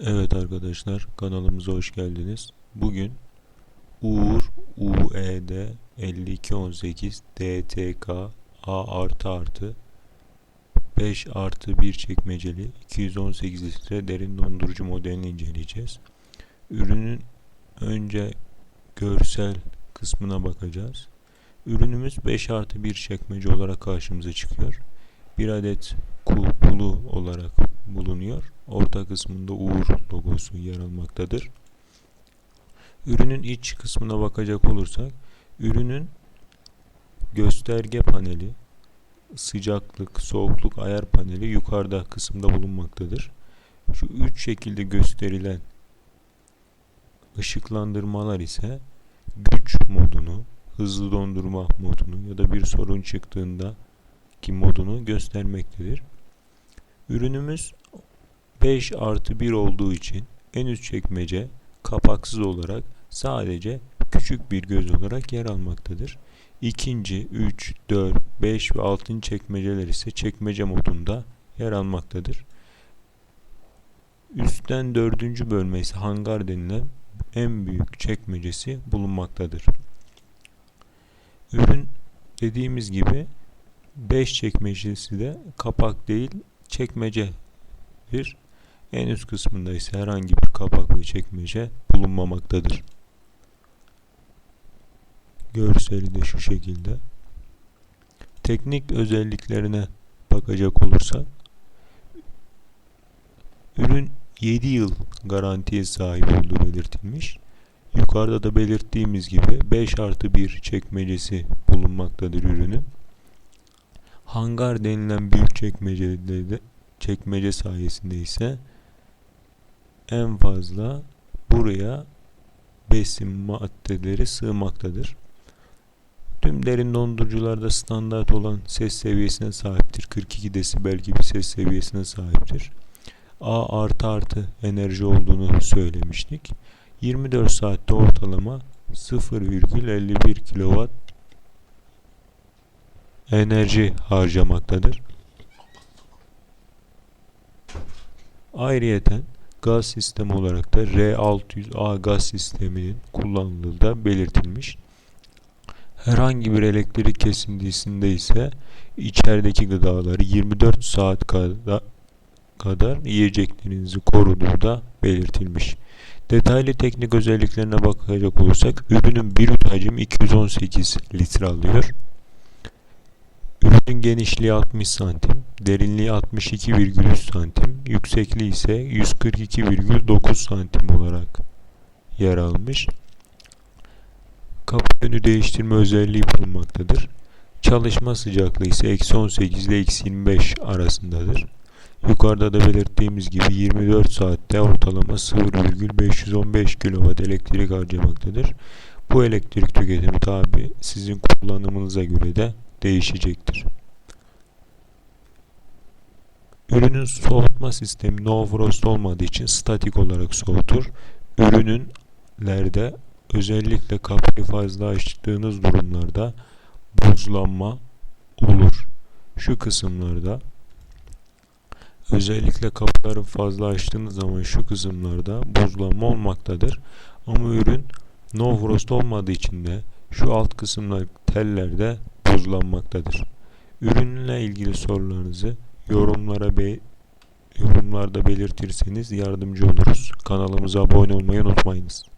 Evet arkadaşlar kanalımıza hoş geldiniz. Bugün Uğur UED 5218 DTK A artı artı 5 artı 1 çekmeceli 218 litre derin dondurucu modelini inceleyeceğiz. Ürünün önce görsel kısmına bakacağız. Ürünümüz 5 artı 1 çekmece olarak karşımıza çıkıyor. Bir adet kul pulu olarak bulunuyor. Orta kısmında Uğur logosu yer almaktadır. Ürünün iç kısmına bakacak olursak, ürünün gösterge paneli, sıcaklık, soğukluk ayar paneli yukarıda kısımda bulunmaktadır. Şu üç şekilde gösterilen ışıklandırmalar ise güç modunu, hızlı dondurma modunu ya da bir sorun çıktığında ki modunu göstermektedir. Ürünümüz 5 artı 1 olduğu için en üst çekmece kapaksız olarak sadece küçük bir göz olarak yer almaktadır. İkinci, 3, 4, 5 ve 6. çekmeceler ise çekmece modunda yer almaktadır. Üstten dördüncü bölme ise hangar denilen en büyük çekmecesi bulunmaktadır. Ürün dediğimiz gibi 5 çekmecesi de kapak değil çekmecedir. En üst kısmında ise herhangi bir kapak ve çekmece bulunmamaktadır. Görseli de şu şekilde. Teknik özelliklerine bakacak olursak ürün 7 yıl garantiye sahip olduğu belirtilmiş. Yukarıda da belirttiğimiz gibi 5 artı 1 çekmecesi bulunmaktadır ürünün. Hangar denilen büyük çekmecede de çekmece sayesinde ise en fazla buraya besin maddeleri sığmaktadır. Tüm derin dondurucularda standart olan ses seviyesine sahiptir. 42 desibel gibi ses seviyesine sahiptir. A artı artı enerji olduğunu söylemiştik. 24 saatte ortalama 0,51 kW enerji harcamaktadır. Ayrıyeten gaz sistemi olarak da R600A gaz sisteminin kullanıldığı da belirtilmiş. Herhangi bir elektrik kesintisinde ise içerideki gıdaları 24 saat kadar, kadar yiyeceklerinizi koruduğu da belirtilmiş. Detaylı teknik özelliklerine bakacak olursak ürünün brüt hacmi 218 litre alıyor. Ürünün genişliği 60 santim, derinliği 62,3 santim, yüksekliği ise 142,9 santim olarak yer almış. Kapı yönü değiştirme özelliği bulunmaktadır. Çalışma sıcaklığı ise eksi 18 ile eksi 25 arasındadır. Yukarıda da belirttiğimiz gibi 24 saatte ortalama 0,515 kW elektrik harcamaktadır. Bu elektrik tüketimi tabi sizin kullanımınıza göre de değişecektir. Ürünün soğutma sistemi no frost olmadığı için statik olarak soğutur. Ürününlerde özellikle kapıyı fazla açtığınız durumlarda buzlanma olur. Şu kısımlarda özellikle kapıları fazla açtığınız zaman şu kısımlarda buzlanma olmaktadır. Ama ürün no frost olmadığı için de şu alt kısımlar tellerde buzlanmaktadır. Ürünle ilgili sorularınızı yorumlara be yorumlarda belirtirseniz yardımcı oluruz. Kanalımıza abone olmayı unutmayınız.